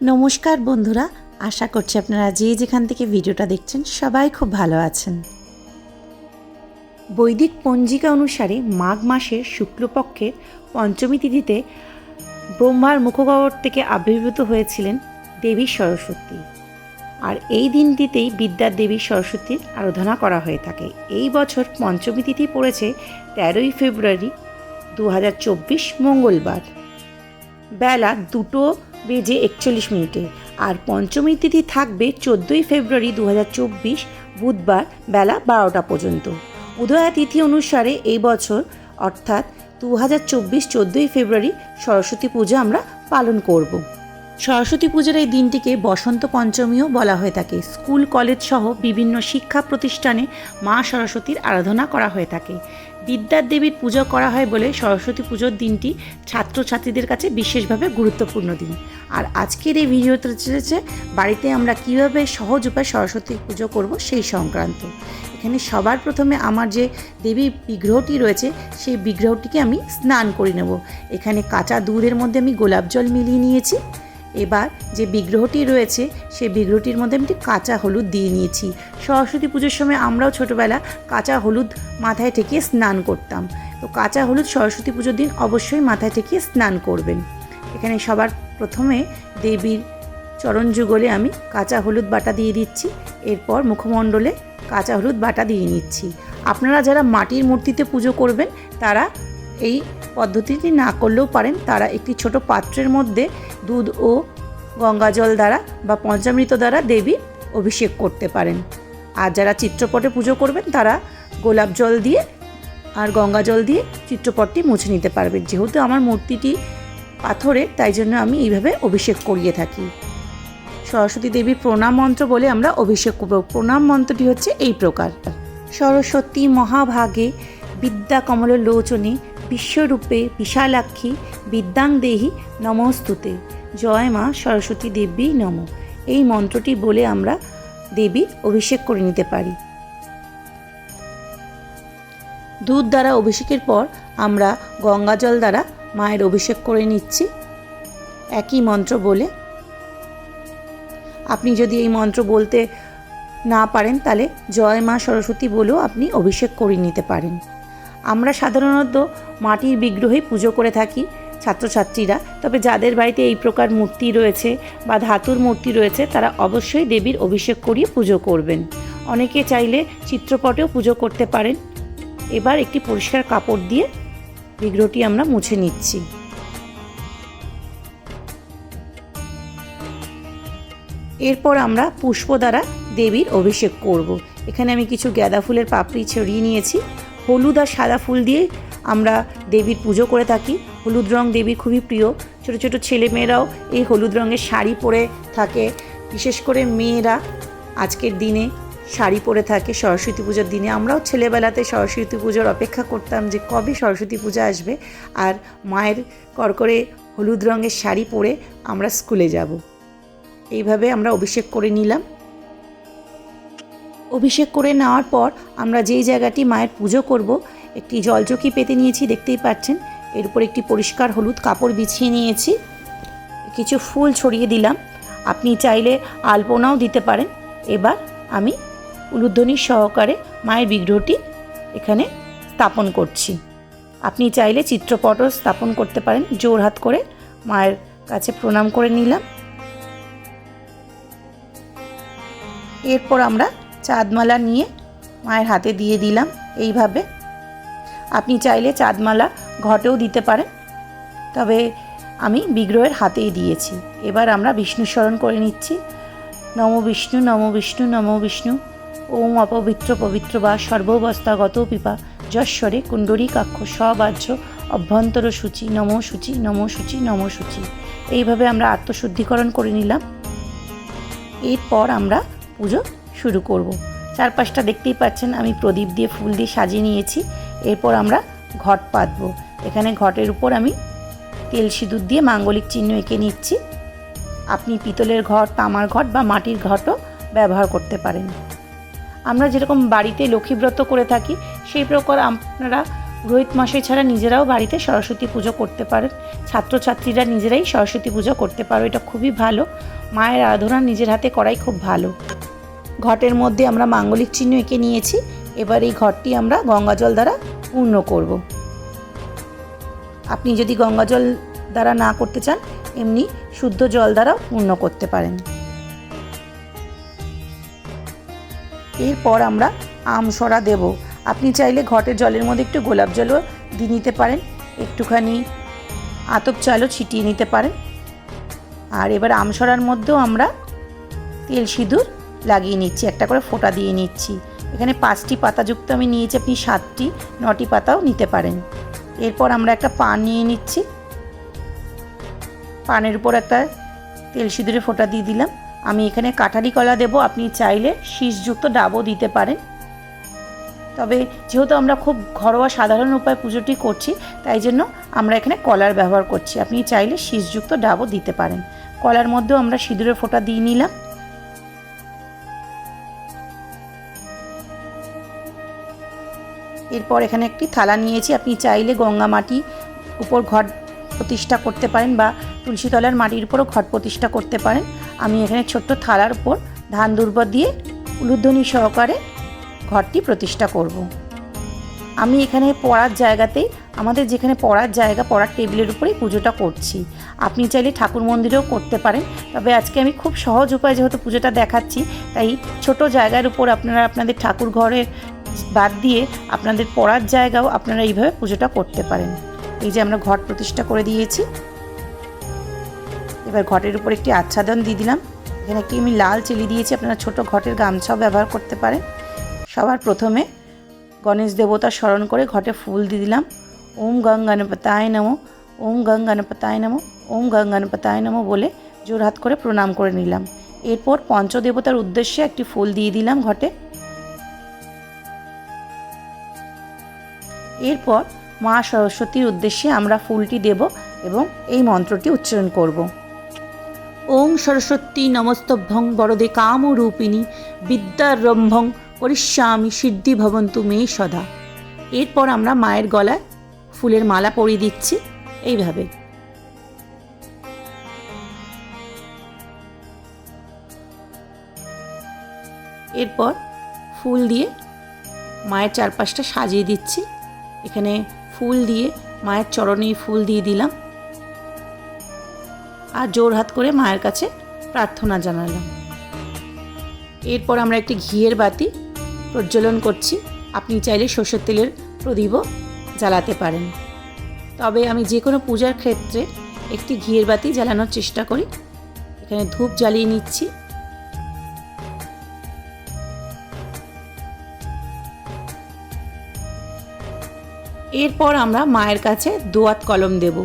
নমস্কার বন্ধুরা, আশা করছি আপনারা যে যেখান থেকে ভিডিওটা দেখছেন সবাই খুব ভালো আছেন। বৈদিক পঞ্জিকা অনুসারে মাঘ মাসের শুক্লপক্ষের পঞ্চমী তিথিতে ব্রহ্মার মুখগহ্বর থেকে আবির্ভূত হয়েছিলেন দেবী সরস্বতী। আর এই দিনটিতেই বিদ্যার দেবী সরস্বতীর আরাধনা করা হয়ে থাকে। এই বছর পঞ্চমী তিথি পড়েছে তেরোই ফেব্রুয়ারি দু হাজার চব্বিশ মঙ্গলবার। বেলা দুটো বেজে একচল্লিশ মিনিটে। আর পঞ্চমী তিথি থাকবে চোদ্দোই ফেব্রুয়ারি দু হাজার চব্বিশ, বুধবার বেলা বারোটা পর্যন্ত। উদয়া তিথি অনুসারে এই বছর, অর্থাৎ দু হাজার চব্বিশ চোদ্দোই ফেব্রুয়ারি সরস্বতী পূজা আমরা পালন করব। সরস্বতী পূজার এই দিনটিকে বসন্ত পঞ্চমীও বলা হয়ে থাকে। স্কুল, কলেজ সহ বিভিন্ন শিক্ষা প্রতিষ্ঠানে মা সরস্বতীর আরাধনা করা হয়ে থাকে। বিদ্যার দেবীর পুজো করা হয় বলে সরস্বতী পুজোর দিনটি ছাত্রছাত্রীদের কাছে বিশেষভাবে গুরুত্বপূর্ণ দিন। আর আজকের এই ভিডিওতে চলেছে বাড়িতে আমরা কীভাবে সহজ উপায়ে সরস্বতী পুজো করব সেই সংক্রান্ত। এখানে সবার প্রথমে আমার যে দেবী বিগ্রহটি রয়েছে, সেই বিগ্রহটিকে আমি স্নান করে নেব। এখানে কাঁচা দুধের মধ্যে আমি গোলাপ জল মিলিয়ে নিয়েছি। এবার যে বিগ্রহটি রয়েছে, সেই বিগ্রহটির মধ্যে আমি একটি কাঁচা হলুদ দিয়ে নিয়েছি। সরস্বতী পুজোর সময় আমরাও ছোটোবেলা কাঁচা হলুদ মাথায় ঠেকিয়ে স্নান করতাম। তো কাঁচা হলুদ সরস্বতী পুজোর দিন অবশ্যই মাথায় ঠেকিয়ে স্নান করবেন। এখানে সবার প্রথমে দেবীর চরণ যুগলে আমি কাঁচা হলুদ বাটা দিয়ে দিচ্ছি। এরপর মুখমণ্ডলে কাঁচা হলুদ বাটা দিয়ে নিচ্ছি। আপনারা যারা মাটির মূর্তিতে পুজো করবেন, তারা এই পদ্ধতিটি না করলেও পারেন। তারা একটি ছোট পাত্রের মধ্যে দুধ ও গঙ্গা জল দ্বারা বা পঞ্চামৃত দ্বারা দেবী অভিষেক করতে পারেন। আর যারা চিত্রপটে পুজো করবেন, তারা গোলাপ জল দিয়ে আর গঙ্গা জল দিয়ে চিত্রপটটি মুছে নিতে পারবেন। যেহেতু আমার মূর্তিটি পাথরের, তাই জন্য আমি এইভাবে অভিষেক করিয়ে থাকি। সরস্বতী দেবীর প্রণাম মন্ত্র বলে আমরা অভিষেক করব। প্রণাম মন্ত্রটি হচ্ছে এই প্রকার। সরস্বতী মহাভাগে বিদ্যা কমল লোচনে বিশ্বরূপে বিশালাক্ষী বিদ্যাং দেহি নমস্তুতে। জয় মা, সরস্বতী দেবী নম। এই মন্ত্রটি বলে আমরা দেবীর অভিষেক করে নিতে পারি। দুধ দ্বারা অভিষেকের পর আমরা গঙ্গা জল দ্বারা মায়ের অভিষেক করে নিচ্ছি। একই মন্ত্র বলে, আপনি যদি এই মন্ত্র বলতে না পারেন, তাহলে জয় মা, সরস্বতী বলেও আপনি অভিষেক করে নিতে পারেন। আমরা সাধারণত মাটির বিগ্রহে পুজো করে থাকি। ছাত্রছাত্রীরা। তবে যাদের বাড়িতে এই প্রকার মূর্তি রয়েছে বা ধাতুর মূর্তি রয়েছে, তারা অবশ্যই দেবীর অভিষেক করিয়ে পুজো করবেন। অনেকে চাইলে চিত্রপটেও পুজো করতে পারেন। এবার একটি পরিষ্কার কাপড় দিয়ে বিগ্রহটি আমরা মুছে নিচ্ছি। এরপর আমরা পুষ্প দ্বারা দেবীর অভিষেক করব। এখানে আমি কিছু গাঁদা ফুলের পাপড়ি ছড়িয়ে নিয়েছি। হলুদ আর সাদা ফুল দিয়ে আমরা দেবীর পুজো করে থাকি। হলুদ রং দেবীর খুবই প্রিয়। ছোট ছোট ছেলেমেয়েরাও এই হলুদ রঙের শাড়ি পরে থাকে। বিশেষ করে মেয়েরা আজকের দিনে শাড়ি পরে থাকে সরস্বতী পুজোর দিনে। আমরাও ছেলেবেলাতে সরস্বতী পুজোর অপেক্ষা করতাম যে কবে সরস্বতী পূজা আসবে। আর মায়ের করকরে হলুদ রঙের শাড়ি পরে আমরা স্কুলে যাব। এইভাবে আমরা অভিষেক করে নিলাম। অভিষেক করে নেওয়ার পর আমরা যেই জায়গাটি মায়ের পুজো করব, একটি জলচকি পেতে নিয়েছি, দেখতেই পাচ্ছেন। এর উপর একটি পরিষ্কার হলুদ কাপড় বিছিয়ে নিয়েছি। কিছু ফুল ছড়িয়ে দিলাম। আপনি চাইলে আলপনাও দিতে পারেন। এবার আমি উলুধ্বনি সহকারে মায়ের বিগ্রহটি এখানে স্থাপন করছি। আপনি চাইলে চিত্রপটও স্থাপন করতে পারেন। জোর হাত করে মায়ের কাছে প্রণাম করে নিলাম। এরপর আমরা চাঁদমালা নিয়ে মায়ের হাতে দিয়ে দিলাম। এইভাবে। আপনি চাইলে চাঁদমালা ঘটেও দিতে পারেন তবে আমি বিগ্রহের হাতেই দিয়েছি। এবার আমরা বিষ্ণু স্মরণ করে নিচ্ছি। নম বিষ্ণু নম বিষ্ণু নম বিষ্ণু। ওম অপবিত্র, পবিত্র বা সর্ববস্থাগত পিপা। যশ্বরে কুণ্ডরী কাক্ষ সবাহ্য অভ্যন্তর সূচি। নম সূচি নম সূচি নম সূচি। এইভাবে আমরা আত্মশুদ্ধিকরণ করে নিলাম। এরপর আমরা পুজো শুরু করব। চারপাশটা দেখতেই পাচ্ছেন, আমি প্রদীপ দিয়ে ফুল দিয়ে সাজিয়ে নিয়েছি। এরপর আমরা ঘট পাতবো। এখানে ঘটের উপর আমি তেল সিঁদুর দিয়ে মাঙ্গলিক চিহ্ন এঁকে নিচ্ছি। আপনি পিতলের ঘট, তামার ঘট বা মাটির ঘটও ব্যবহার করতে পারেন। আমরা যেরকম বাড়িতে লক্ষ্মীব্রত করে থাকি, সেই প্রকার আপনারা রোহিত মশাই ছাড়া নিজেরাও বাড়িতে সরস্বতী পুজো করতে পারেন। ছাত্রছাত্রীরা নিজেরাই সরস্বতী পুজো করতে পারো, এটা খুবই ভালো। মায়ের আরাধনা নিজের হাতে করাই খুব ভালো। ঘটের মধ্যে আমরা মাঙ্গলিক চিহ্ন এঁকে নিয়েছি। এবার এই ঘরটি আমরা গঙ্গা জল দ্বারা পূর্ণ করব। আপনি যদি গঙ্গা জল দ্বারা না করতে চান, এমনি শুদ্ধ জল দ্বারাও পূর্ণ করতে পারেন। এরপর আমরা আমসরা দেব। আপনি চাইলে ঘটের জলের মধ্যে একটু গোলাপ জলও দিয়ে নিতে পারেন। একটুখানি আতপ চালও ছিটিয়ে নিতে পারেন। আর এবার আমসরার মধ্যেও আমরা তেল সিঁদুর লাগিয়ে নিচ্ছি, একটা করে ফোঁটা দিয়ে নিচ্ছি। এখানে পাঁচটি পাতাযুক্ত আমি নিয়েছি, আপনি সাতটি, নটি পাতাও নিতে পারেন। এরপর আমরা একটা পান নিয়ে নিচ্ছি। পানের উপর একটা তেল সিঁদুরে ফোঁটা দিয়ে দিলাম। আমি এখানে কাঠারি কলা দেবো, আপনি চাইলে শীষযুক্ত ডাবও দিতে পারেন। তবে যেহেতু আমরা খুব ঘরোয়া সাধারণ উপায়ে পুজোটি করছি, তাই জন্য আমরা এখানে কলার ব্যবহার করছি। আপনি চাইলে শীষযুক্ত ডাবও দিতে পারেন। কলার মধ্যেও আমরা সিঁদুরের ফোঁটা দিয়ে নিলাম। এরপর এখানে একটি থালা নিয়েছি। আপনি চাইলে গঙ্গা মাটি উপর ঘট প্রতিষ্ঠা করতে পারেন বা তুলসী তলার মাটির উপরও ঘট প্রতিষ্ঠা করতে পারেন। আমি এখানে ছোট্ট থালার উপর ধান দুর্ব দিয়ে উলুধ্বনি সহকারে ঘরটি প্রতিষ্ঠা করব। আমি এখানে পড়ার জায়গাতেই আমাদের যেখানে পড়ার জায়গা, পড়ার টেবিলের উপরেই পুজোটা করছি। আপনি চাইলে ঠাকুর মন্দিরেও করতে পারেন, তবে আজকে আমি খুব সহজ উপায়ে যেহেতু পুজোটা দেখাচ্ছি, তাই ছোট জায়গার উপর আপনারা, আপনাদের ঠাকুর ঘরের বাদ দিয়ে আপনাদের পড়ার জায়গাও আপনারা এইভাবে পুজোটা করতে পারেন। এই যে আমরা ঘট প্রতিষ্ঠা করে দিয়েছি। এবার ঘটের উপর একটি আচ্ছাদন দিয়ে দিলাম। এখানে একটি আমি লাল চেলি দিয়েছি, আপনারা ছোট ঘটের গামছাও ব্যবহার করতে পারেন। সবার প্রথমে গণেশ দেবতা স্মরণ করে ঘটে ফুল দিয়ে দিলাম। ওম গং গণপতায় নমো, ওম গং গণপতায় নমো, ওম গং গণপতায় নমো বলে জোরহাত করে প্রণাম করে নিলাম। এরপর পঞ্চদেবতার উদ্দেশ্যে একটি ফুল দিয়ে দিলাম ঘটে। এরপর মা সরস্বতীর উদ্দেশ্যে আমরা ফুলটি দেব এবং এই মন্ত্রটি উচ্চারণ করব। ওং সরস্বতী নমস্তভ্যং বরদে কামরূপিণী বিদ্যারম্ভং করিষ্যামি সিদ্ধি ভবন্তু মে সদা। এরপর আমরা মায়ের গলায় ফুলের মালা পরিয়ে দিচ্ছি এইভাবে। এরপর ফুল দিয়ে মায়ের চারপাশটা সাজিয়ে দিচ্ছি। এখানে ফুল দিয়ে, মায়ের চরণে ফুল দিয়ে দিলাম। আর জোর হাত করে মায়ের কাছে প্রার্থনা জানালাম। এরপর আমরা একটি ঘিয়ের বাতি প্রজ্বলন করছি। আপনি চাইলে সর্ষের তেলের প্রদীপও জ্বালাতে পারেন। তবে আমি যে কোনো পূজার ক্ষেত্রে একটি ঘিয়ের বাতি জ্বালানোর চেষ্টা করি। এখানে ধূপ জ্বালিয়ে নিচ্ছি। এরপর আমরা মায়ের কাছে দোয়াত কলম দেব।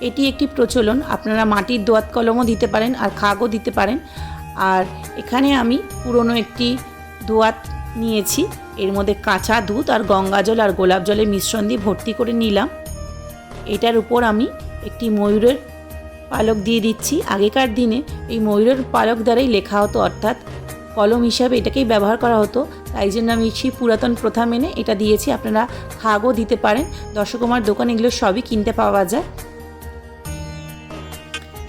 এটি একটি প্রচলন। আপনারা মাটির দোয়াত কলমও দিতে পারেন আর খাগও দিতে পারেন। আর এখানে আমি পুরনো একটি দোয়াত নিয়েছি। এর মধ্যে কাঁচা দুধ আর গঙ্গা জল আর গোলাপ জলের মিশ্রণ দিয়ে ভর্তি করে নিলাম। এটার উপর আমি একটি ময়ূরের পালক দিয়ে দিচ্ছি। আগেকার দিনে এই ময়ূরের পালক দ্বারাই লেখা হতো, অর্থাৎ কলম হিসাবে এটাকেই ব্যবহার করা হতো। তাই জন্য আমি সেই পুরাতন প্রথা মেনে এটা দিয়েছি। আপনারা খাগও দিতে পারেন। দর্শকুমার দোকান এগুলো সবই কিনতে পাওয়া যায়।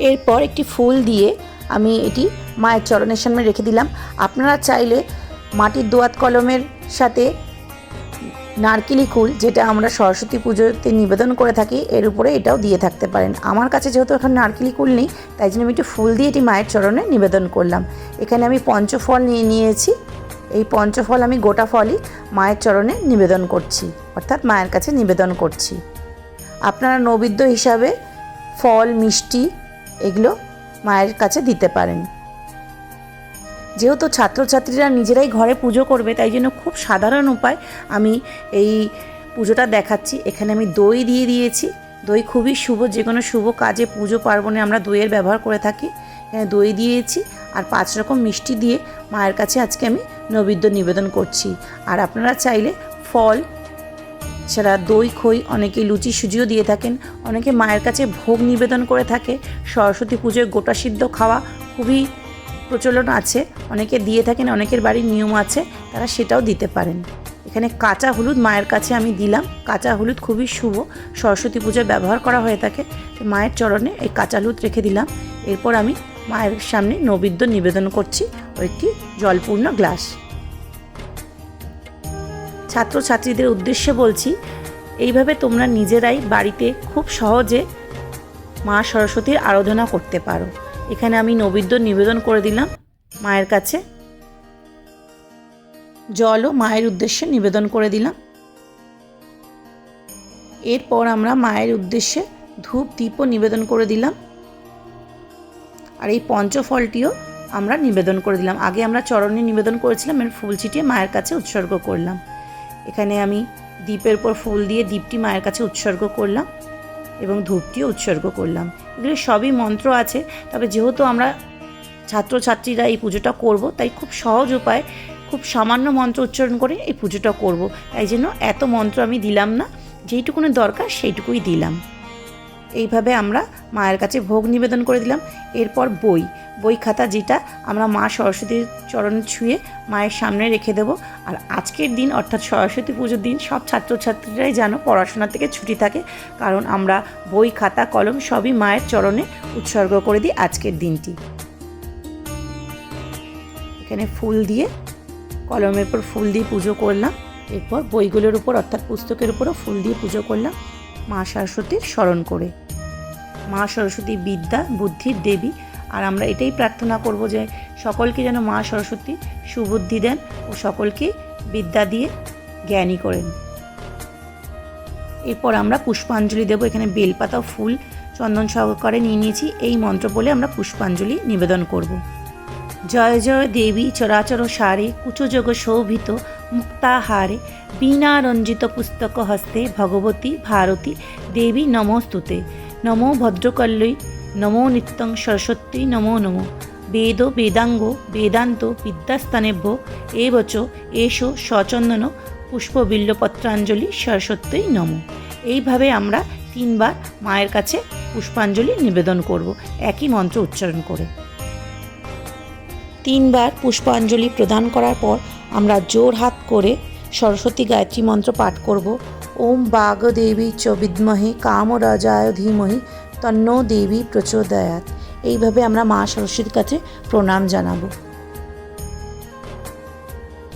এরপর একটি ফুল দিয়ে আমি এটি মায়ের চরণের সামনে রেখে দিলাম। আপনারা চাইলে মাটির দোয়াত কলমের সাথে নারকেলি কুল, যেটা আমরা সরস্বতী পুজোতে নিবেদন করে থাকি, এর উপরে এটাও দিয়ে থাকতে পারেন। আমার কাছে যেহেতু এখন নারকেলি কুল নেই, তাই জন্য আমি একটু ফুল দিয়ে এটি মায়ের চরণে নিবেদন করলাম। এখানে আমি পঞ্চফল নিয়ে নিয়েছি। এই পঞ্চফল আমি গোটা ফলই মায়ের চরণে নিবেদন করছি, অর্থাৎ মায়ের কাছে নিবেদন করছি। আপনারা নৈবেদ্য হিসাবে ফল, মিষ্টি, এগুলো মায়ের কাছে দিতে পারেন। যেহেতু ছাত্রছাত্রীরা নিজেরাই ঘরে পুজো করবে, তাই জন্য খুব সাধারণ উপায় আমি এই পুজোটা দেখাচ্ছি। এখানে আমি দই দিয়ে দিয়েছি। দই খুবই শুভ, যে কোনো শুভ কাজে পুজো পার্বণে আমরা দইয়ের ব্যবহার করে থাকি। এখানে দই দিয়েছি আর পাঁচ রকম মিষ্টি দিয়ে মায়ের কাছে আজকে আমি নৈবেদ্য নিবেদন করছি। আর আপনারা চাইলে ফল ছাড়া দই, খই, অনেকে লুচি, সুজিও দিয়ে থাকেন। অনেকে মায়ের কাছে ভোগ নিবেদন করে থাকে। সরস্বতী পুজোয় গোটা সিদ্ধ খাওয়া খুবই প্রচলন আছে, অনেকে দিয়ে থাকেন, অনেকের বাড়ির নিয়ম আছে, তারা সেটাও দিতে পারেন। এখানে কাঁচা হলুদ মায়ের কাছে আমি দিলাম। কাঁচা হলুদ খুবই শুভ, সরস্বতী পূজায় ব্যবহার করা হয়ে থাকে। মায়ের চরণে এই কাঁচা হলুদ রেখে দিলাম। এরপর আমি মায়ের সামনে নৈবেদ্য নিবেদন করছি, ও একটি জলপূর্ণ গ্লাস। ছাত্রছাত্রীদের উদ্দেশ্যে বলছি, এইভাবে তোমরা নিজেরাই বাড়িতে খুব সহজে মা সরস্বতীর আরাধনা করতে পারো। এখানে আমি নৈবেদ্য নিবেদন করে দিলাম মায়ের কাছে। জলও মায়ের উদ্দেশ্যে নিবেদন করে দিলাম। এরপর আমরা মায়ের উদ্দেশ্যে ধূপ, দীপও নিবেদন করে দিলাম। আর এই পঞ্চফলটিও আমরা নিবেদন করে দিলাম। আগে আমরা চরণে নিবেদন করেছিলাম এর ফুল ছিটিয়ে মায়ের কাছে উৎসর্গ করলাম। এখানে আমি দ্বীপের পর ফুল দিয়ে দ্বীপটি মায়ের কাছে উৎসর্গ করলাম। এবং ধূপটিও উৎসর্গ করলাম। এগুলো সবই মন্ত্র আছে, তবে যেহেতু আমরা ছাত্রছাত্রীরা এই পুজোটা করব, তাই খুব সহজ উপায়, খুব সামান্য মন্ত্র উচ্চারণ করে এই পুজোটা করব। তাই জন্য এত মন্ত্র আমি দিলাম না, যেইটুকুনি দরকার সেইটুকুই দিলাম। এইভাবে আমরা মায়ের কাছে ভোগ নিবেদন করে দিলাম। এরপর বই। বই খাতা যেটা আমরা মা সরস্বতীর চরণ ছুঁয়ে মায়ের সামনে রেখে দেব। আর আজকের দিন, অর্থাৎ সরস্বতী পুজোর দিন, সব ছাত্রছাত্রীরাই যেন পড়াশোনা থেকে ছুটি থাকে। কারণ আমরা বই, খাতা, কলম সবই মায়ের চরণে উৎসর্গ করে দিই আজকের দিনটি। এখানে ফুল দিয়ে কলমের উপর ফুল দিয়ে পুজো করলাম। এরপর বইগুলোর উপর, অর্থাৎ পুস্তকের উপরও ফুল দিয়ে পুজো করলাম মা সরস্বতীর স্মরণ করে। মা সরস্বতী বিদ্যা বুদ্ধির দেবী আর আমরা এটাই প্রার্থনা করব যে সকলকে যেন মা সরস্বতী সুবুদ্ধি দেন ও সকলকে বিদ্যা দিয়ে জ্ঞানী করেন। এরপর আমরা পুষ্পাঞ্জলি দেব। এখানে বেলপাতা, ফুল, চন্দন সহকারে নিয়ে নিয়েছি। এই মন্ত্র বলে আমরা পুষ্পাঞ্জলি নিবেদন করব। জয় জয় দেবী, চরাচর সারে কুচযোগ শোভিত মুক্তাহারে বীণারঞ্জিত পুস্তক হস্তে, ভগবতী, ভারতী দেবী, নমস্তুতে। নমো ভদ্রকল্লৈ নমো নিত্যং সরস্বতী নমো নমো বেদ বেদাঙ্গ বেদান্ত বিদ্যাস্থানেভ্য এবচ এসো সচন্দন পুষ্পবিল্লপত্রাঞ্জলি সরস্বতী নমো এইভাবে আমরা তিনবার মায়ের কাছে পুষ্পাঞ্জলি নিবেদন করব। একই মন্ত্র উচ্চারণ করে। তিনবার পুষ্পাঞ্জলি প্রদান করার পর আমরা জোর হাত করে সরস্বতী গায়ত্রী মন্ত্র পাঠ করব। ওম বাগ দেবী চ বিদ্মহে, কামরাজায় ধীমহি তন্ন দেবী প্রচোদয়াত। এইভাবে আমরা মা সরস্বতীর কাছে প্রণাম জানাব।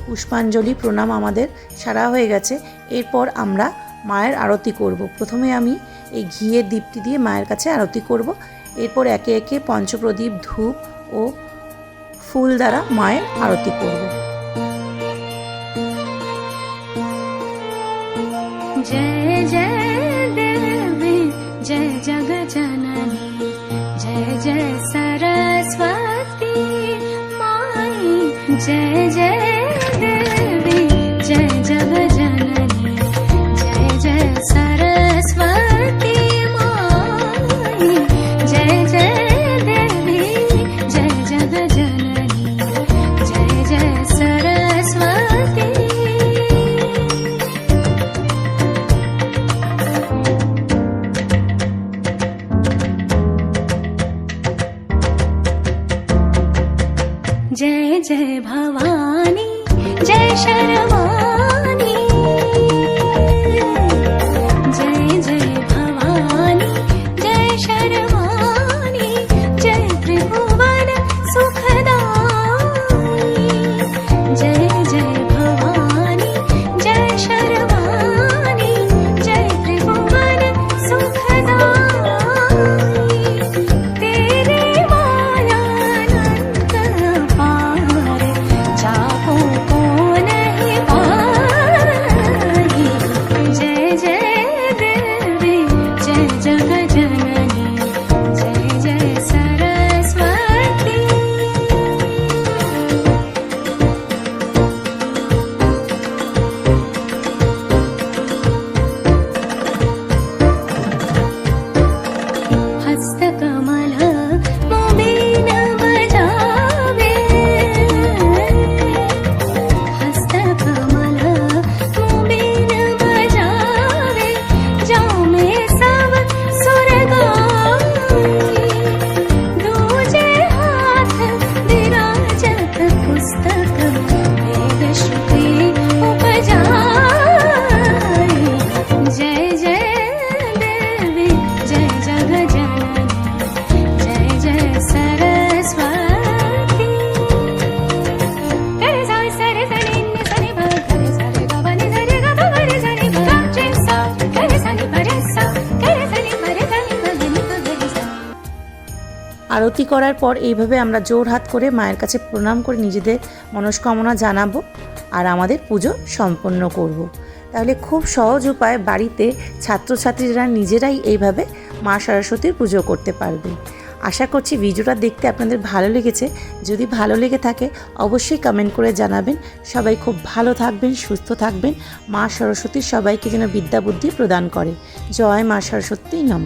পুষ্পাঞ্জলি, প্রণাম আমাদের সারা হয়ে গেছে। এরপর আমরা মায়ের আরতি করব। প্রথমে আমি এই ঘিয়ের দীপটি দিয়ে মায়ের কাছে আরতি করব। এরপর একে একে পঞ্চপ্রদীপ, ধূপ ও ফুল দ্বারা মায়ের আরতি করব। আরতি করার পর এইভাবে আমরা জোর হাত করে মায়ের কাছে প্রণাম করে নিজেদের মনস্কামনা জানাব আর আমাদের পুজো সম্পন্ন করব। তাহলে খুব সহজ উপায় বাড়িতে ছাত্রছাত্রীরা নিজেরাই এইভাবে মা সরস্বতীর পুজো করতে পারবে। আশা করছি ভিডিওটা দেখতে আপনাদের ভালো লেগেছে। যদি ভালো লেগে থাকে অবশ্যই কমেন্ট করে জানাবেন। সবাই খুব ভালো থাকবেন, সুস্থ থাকবেন। মা সরস্বতী সবাইকে যেন বিদ্যা বুদ্ধি প্রদান করে। জয় মা সরস্বতী, নম।